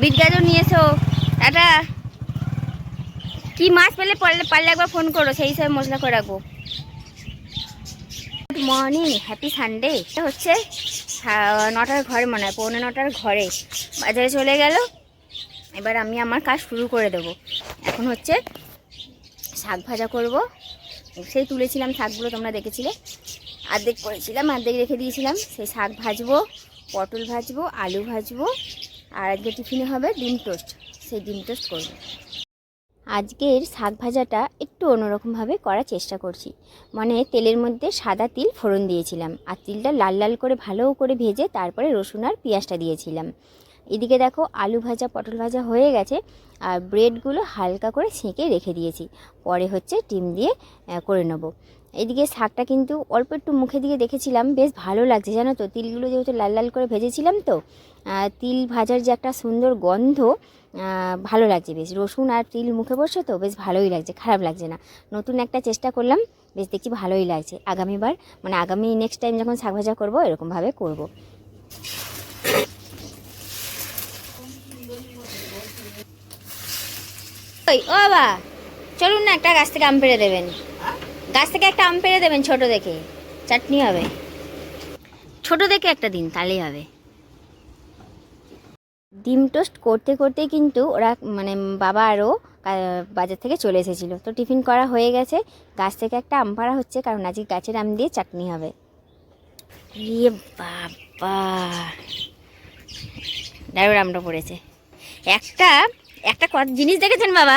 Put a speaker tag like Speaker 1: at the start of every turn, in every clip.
Speaker 1: Bit গাজর নিয়ে এসো একটা কি মাছ পেলে পারলে পারলে একবার ফোন করো, সেই হিসাবে মশলা করে রাখব। গুড মর্নিং হ্যাপি সানডে এটা হচ্ছে নটার ঘরে মনে হয়, পৌনে নটার ঘরে। বাজারে চলে গেল। এবার আমি আমার কাজ শুরু করে দেব। এখন হচ্ছে, শাক ভাজা করব। সেই তুলেছিলাম শাকগুলো, তোমরা দেখেছিলে। অর্ধেক করেছিলাম অর্ধেক রেখে দিয়েছিলাম। সেই শাক ভাজবো, পটল ভাজবো, আলু ভাজবো। আর আজকে টিফিনে হবে ডিম টোস্ট। সেই ডিম টোস্ট করব। আজকের শাক ভাজাটা একটু অন্যরকমভাবে করার চেষ্টা করছি। মানে তেলের মধ্যে সাদা তিল ফোড়ন দিয়েছিলাম আর তিলটা লাল লাল করে ভালো করে ভেজে তারপরে রসুন আর পেঁয়াজটা দিয়েছিলাম। এদিকে দেখো আলু ভাজা, পটল ভাজা হয়ে গেছে আর ব্রেডগুলো হালকা করে ছেঁকে রেখে দিয়েছি। পরে হচ্ছে ডিম দিয়ে করে নেব। এদিকে শাকটা কিন্তু অল্প একটু মুখে দিয়ে দেখেছিলাম, বেশ ভালো লাগছে। জানো তো, তিলগুলো যেহেতু লাল লাল করে ভেজেছিলাম তো তিল ভাজার যে একটা সুন্দর গন্ধ ভালো লাগছে বেশ। রসুন আর তিল মুখে বসছে তো, বেশ ভালোই লাগছে, খারাপ লাগছে না। নতুন একটা চেষ্টা করলাম, বেশ দেখছি ভালোই লাগছে। আগামীবার মানে আগামী নেক্সট টাইম যখন শাক ভাজা করব, এরকমভাবে করব। ওই, ও বাবা, চলুন না, একটা গাছ থেকে আম পেড়ে দেবেন। গাছ থেকে একটা আম পেড়ে দেবেন ছোট দেখে। চাটনি হবে। ছোট দেখে একটা দিন, তাহলেই হবে। ডিম টোস্ট করতে করতে কিন্তু ওরা মানে বাবা আরও বাজার থেকে চলে এসেছিল। তো টিফিন করা হয়ে গেছে। গাছ থেকে একটা আম পাড়া হচ্ছে, কারণ আজকে গাছের আম দিয়ে চাটনি হবে। ইয়ে বাবা। দারুণ আমটা পড়েছে। একটা একটা জিনিস দেখেছেন বাবা?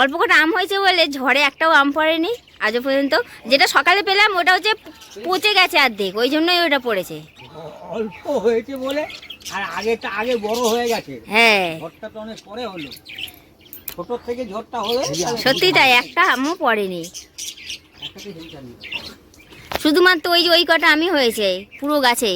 Speaker 1: অল্প কটা আম হয়েছে বলে ঝড়ে একটাও আম পড়েনি আজও পর্যন্ত। যেটা সকালে পেলাম ওটা হচ্ছে পচে গেছে অর্ধেক ওই জন্যই ওটা পড়েছে।
Speaker 2: অল্প হয়েছে বলে আর আগেটা আগে বড় হয়ে গেছে।
Speaker 1: হ্যাঁ।
Speaker 2: ঝড়টা তো অনেক পরে হলো। ছোট থেকে ঝড়টা হলে।
Speaker 1: সত্যি তাই একটা আমও পড়েনি। শুধুমাত্র ওই যে ওই কটা আমি হয়েছে পুরো গাছে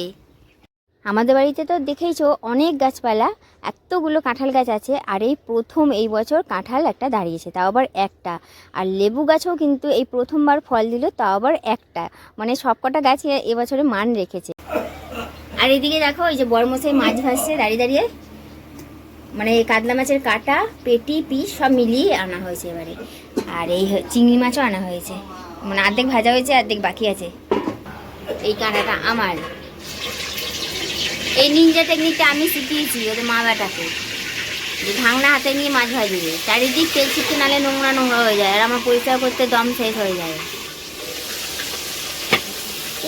Speaker 1: আমাদের বাড়িতে তো দেখেইছো অনেক গাছপালা এতগুলো কাঁঠাল গাছ আছে, আর এই প্রথম এই বছর কাঁঠাল একটা দাঁড়িয়েছে, তাও আবার একটা। আর লেবু গাছও কিন্তু এই প্রথমবার ফল দিল, তাও আবার একটা। মানে সবকটা গাছ এবছরে মান রেখেছে। আর এদিকে দেখো ওই যে বড়মশাই মাছ ভাসছে, দাঁড়িয়ে দাঁড়িয়ে। মানে এই কাতলা মাছের কাটা, পেটি, পিস সব মিলিয়ে আনা হয়েছে এবারে। আর এই চিংড়ি মাছও আনা হয়েছে। মানে অর্ধেক ভাজা হয়েছে, অর্ধেক বাকি আছে। এই কাঁটাটা আমার। এই নিনজা টেকনিকটা আমি শিখিয়েছি ওদের মা বেটাকে যে ভাঙনা হাতে নিয়ে মাছ ভাজবে। চারিদিক তেল ছিটকে নালে নোংরা নোংরা হয়ে যায়, আর আমার পরিষ্কার করতে দম শেষ হয়ে যায়।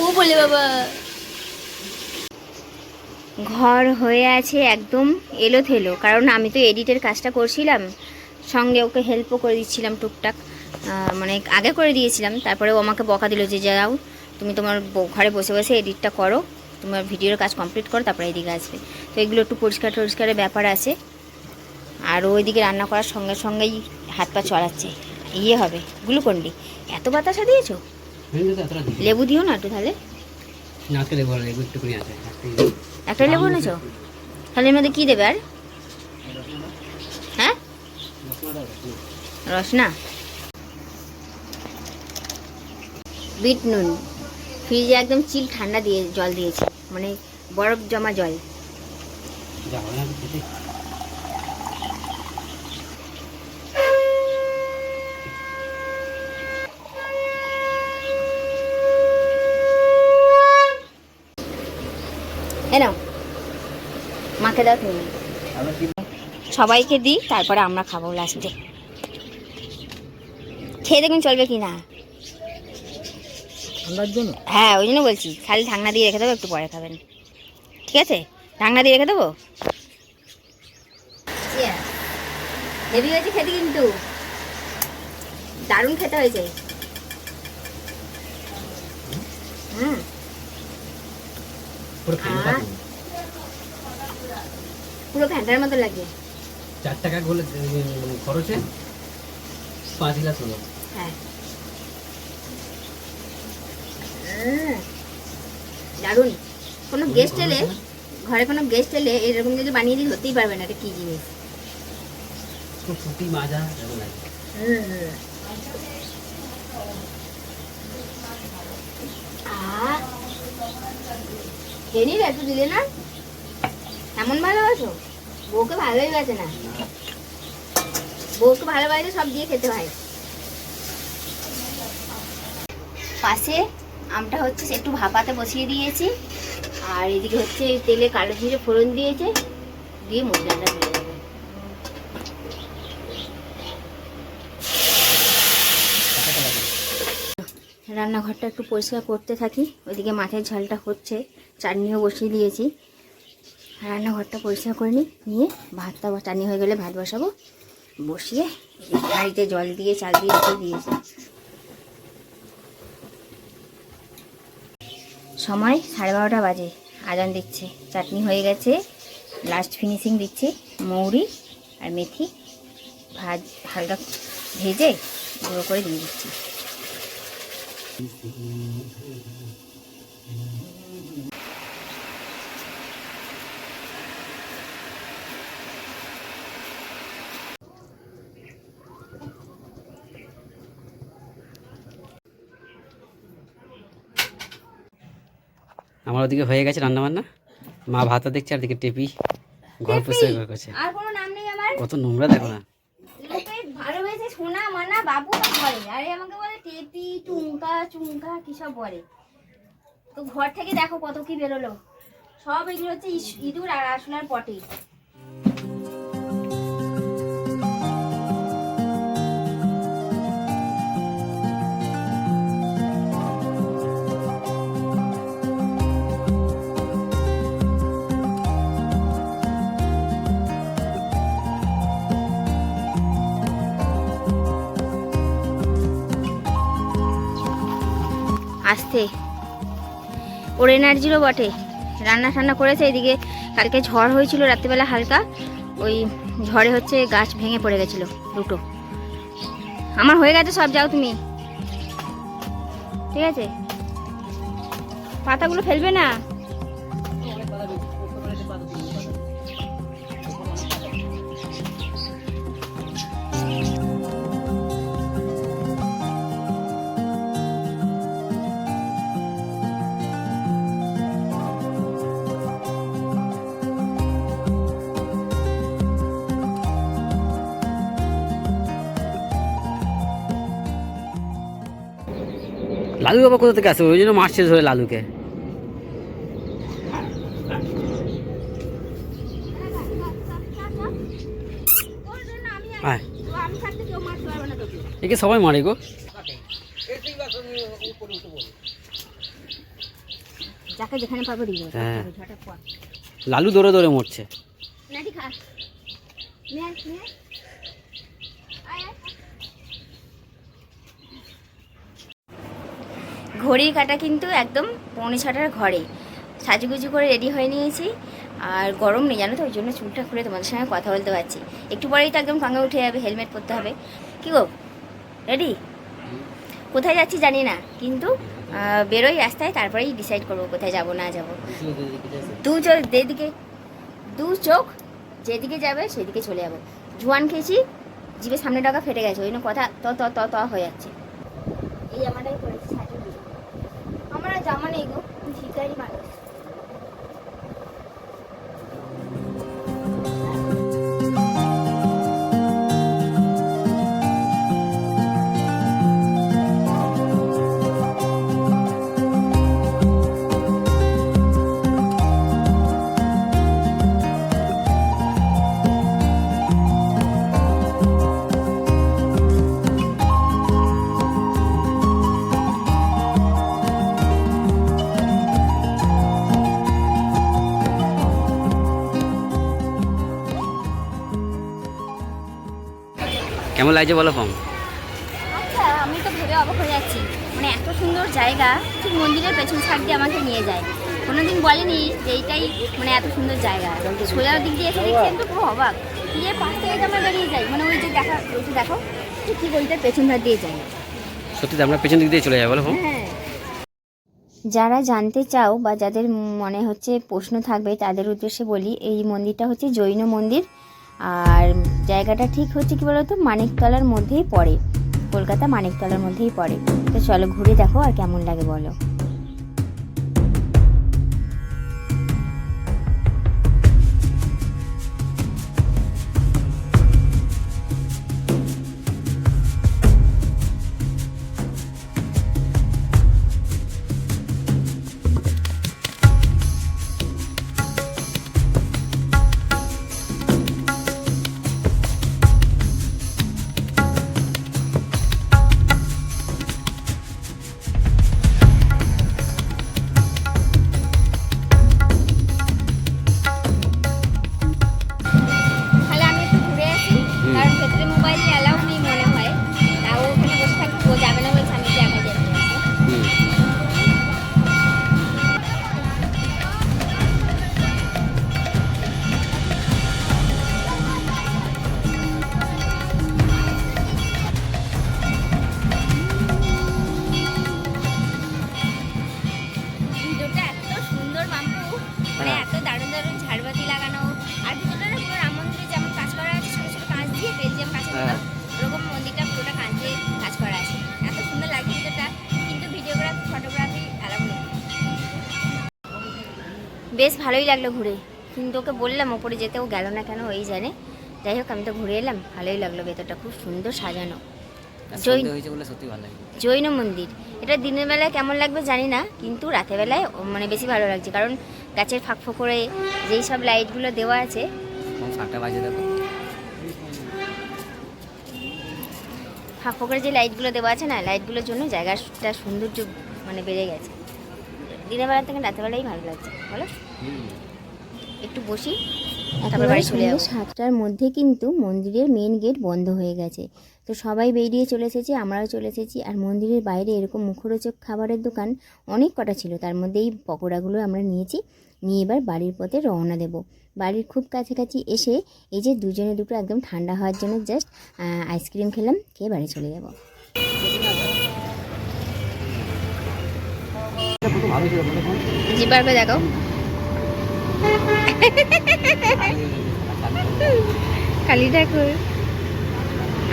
Speaker 1: ও বলে বাবা। ঘর হয়ে আছে একদম এলো থেলো কারণ আমি তো এডিটের কাজটা করছিলাম। সঙ্গে ওকে হেল্পও করে দিচ্ছিলাম টুকটাক। মানে আগে করে দিয়েছিলাম, তারপরে ও আমাকে বকা দিল যে, যাও, তুমি তোমার ঘরে বসে বসে এডিটটা করো। তোমার ভিডিওর কাজ কমপ্লিট করো তারপরে এদিকে আসবে। তো এগুলো একটু পরিষ্কার টরিষ্কারের ব্যাপার আছে। আর ওইদিকে রান্না করার সঙ্গে সঙ্গেই হাত পা চড়াচ্ছে। ইয়ে হবে গ্লুকন্ডি। এত বাতাসা দিয়েছ? লেবু দিও না একটু তাহলে। একটা লেবু এনেছো? তাহলে এর মধ্যে কী দেবে আর? হ্যাঁ? রসনা। বিট নুন ফ্রিজে একদম চিল ঠান্ডা দিয়ে, জল দিয়েছি। মানে বরফ জমা জল। মাকে দাও তুমি। সবাইকে দিই, তারপরে আমরা খাব লাস্টে খেয়ে দেখুন চলবে কি না
Speaker 2: ঠান্ডার জন্য?
Speaker 1: হ্যাঁ ওই জন্য বলছি খালি ঢাকনা দিয়ে রেখে দেবো একটু পরে খাবেন। ঠিক আছে? ঢাকনা দিয়ে রেখে দেবো? হেভি হয়েছে খেতে কিন্তু। দারুণ খেতে হয়েছে। হুম।
Speaker 2: পুরো
Speaker 1: ফ্যানটার মতো লাগে।
Speaker 2: চার টাকা খরচে পাঁচ গ্লাস হলো।
Speaker 1: হ্যাঁ। দারুণ। কোনো গেস্ট এলে ঘরে কোনো গেস্ট এলে এরকম যদি বানিয়ে দিই হতেই পারবে না এটা কি জিনিস?
Speaker 2: মাজা এরকম লাগে।
Speaker 1: নিলে একটু দিলে না? এমন ভালোবাসো? বউকে ভালোই বাজে না। বউকে ভালোবাসে সব দিয়ে খেতে হয়। পাশে আমটা হচ্ছে একটু ভাপাতে বসিয়ে দিয়েছি। আর এদিকে হচ্ছে তেলে কালো জিরে ফোড়ন দিয়েছে। দিয়ে মশলাটা চলে যাবে রান্নাঘরটা একটু পরিষ্কার করতে থাকি। ওইদিকে মাছের ঝালটা হচ্ছে, চাটনিও বসিয়ে দিয়েছি। রান্নাঘরটা পরিষ্কার করে নিই, নিয়ে ভাতটা চাটনি হয়ে গেলে ভাত বসাবো। বসিয়ে হাঁড়িতে জল দিয়ে, চাল দিয়ে দিয়েছি। সময় সাড়ে বারোটা বাজে। আজান দিচ্ছে। চাটনি হয়ে গেছে। লাস্ট ফিনিশিং দিচ্ছি। মৌরি আর মেথি ভাজ হালকা ভেজে গুঁড়ো করে দিয়ে দিচ্ছি।
Speaker 2: আমার ওদিকে হয়ে গেছে রান্না বান্না মা ভাত দেখছে আর দিকে টেপি ঘর পরিষ্কার করছে।
Speaker 1: আর কোনো নাম নেই আমার?
Speaker 2: কত নোংরা দেখো না।
Speaker 1: লোকে ভালোবেসে সোনা মানা বাবু বলে আরে আমাকে বলে টেপি টুঙ্কা চুমকা কি সব বলে। তো ঘর থেকে দেখো কত কি বেরোলো। সব এগুলো হচ্ছে ইঁদুর আর আসলার পটে। আসতে ওর এনার্জিরও বটে। রান্না টান্না করেছে, এদিকে কালকে ঝড় হয়েছিল রাত্রিবেলা হালকা। ওই ঝড়ে হচ্ছে গাছ ভেঙে পড়ে গেছিল, দুটো। আমার হয়ে গেছে সব, যাও তুমি। ঠিক আছে? পাতাগুলো ফেলবে না?
Speaker 2: লালু বাবা কোথা থেকে আসে? ওই জন্য মারছে ধরে লালুকে। একে সবাই মারে গো।
Speaker 1: যাকে যেখানে পাবো দিয়ে
Speaker 2: হ্যাঁ। লালু দৌড়ে দৌড়ে মরছে।
Speaker 1: ঘড়ির কাটা কিন্তু একদম পৌনে ছটার ঘরে। সাজুগুজু করে রেডি হয়ে নিয়েছি। আর গরম নেই, জানো তো? ওই জন্য চুলটা খুলে তোমাদের সঙ্গে কথা বলতে পারছি। একটু পরেই তো একদম কাঙ্গা উঠে যাবে হেলমেট পরতে হবে। কি গো? রেডি কোথায় যাচ্ছি জানি না, কিন্তু বেরোই রাস্তায়, তারপরেই ডিসাইড করব কোথায় যাব, না যাব। দু চোখ যেদিকে, দু চোখ যেদিকে যাবে, সেদিকে চলে যাব। জোয়ান খেয়েছি জিভে সামনে টাকা ফেটে গেছে, ওই জন্য কথা ত ত ত হয়ে যাচ্ছে। এই জামাটাই পরেছি সাজু আমার আর জামা নেই গো ভিকারি মানুষ।
Speaker 2: কেমন লাগছে বলো পাম
Speaker 1: আচ্ছা আমি তো ভেবে অবাক হয়ে যাচ্ছি। মানে এত সুন্দর জায়গা ঠিক মন্দিরের পেছন সাইড দিয়ে আমাকে নিয়ে যায়। কোনোদিন বলেনি যে এইটাই মানে এত সুন্দর জায়গা। সোজা দিক দিয়ে এসে দেখছি তো পুরো অবাক। দিয়ে পাশ থেকে আমরা বেরিয়ে যাই মানে ওই যে দেখা ওই যে দেখো ঠিক ওইটার পেছন ধার দিয়ে যাই
Speaker 2: সত্যি আমরা পেছন দিক দিয়ে চলে যাই বলো
Speaker 1: হ্যাঁ। যারা জানতে চাও বা যাদের মনে হচ্ছে প্রশ্ন থাকবে তাদের উদ্দেশ্যে বলি এই মন্দিরটা হচ্ছে জৈন মন্দির। আর জায়গাটা ঠিক হচ্ছে কি বলতো? মানিকতলার মধ্যেই পড়ে। কলকাতা মানিকতলার মধ্যেই পড়ে। তো চলো ঘুরে দেখো আর কেমন লাগে বলো। লাগল ঘুরে। কিন্তু ওকে বললাম ওপরে যেতে ও গেল না কেন ওই জানে। যাই হোক আমি তো ঘুরে এলাম ভালোই লাগল ভেতরটা খুব সুন্দর সাজানো। জৈন- জৈন মন্দির। এটা দিনের বেলায় কেমন লাগবে জানি না কিন্তু রাতের বেলায় মানে বেশি ভালো লাগছে কারণ গাছের ফাঁক ফোকরে যেই সব লাইটগুলো দেওয়া আছে। ফাঁক ফোকরে যে লাইটগুলো দেওয়া আছে না লাইটগুলোর জন্য জায়গাটা সৌন্দর্য মানে বেড়ে গেছে। দিনের বেলা থেকে রাতের বেলাই ভালো লাগছে বলো। একটু বসি চলে যাব। সাতটার মধ্যে কিন্তু মন্দিরের মেন গেট বন্ধ হয়ে গেছে। তো সবাই বেরিয়ে চলে এসেছি আমরাও চলে এসেছি। আর মন্দিরের বাইরে এরকম মুখরোচক খাবারের দোকান অনেক কটা ছিল। তার মধ্যে এই পকোড়াগুলো আমরা নিয়েছি। নিয়ে এবার বাড়ির পথে রওনা দেব। বাড়ির খুব কাছাকাছি এসে এই যে দুজনে দুটো একদম ঠান্ডা হওয়ার জন্য জাস্ট আইসক্রিম খেলাম খেয়ে বাড়ি চলে যাব। জিবার দেখো কালি। ঠাকুর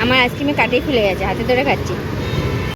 Speaker 1: আমার আইসক্রিমে কাটেই খুলে গেছে হাতে ধরে খাচ্ছি।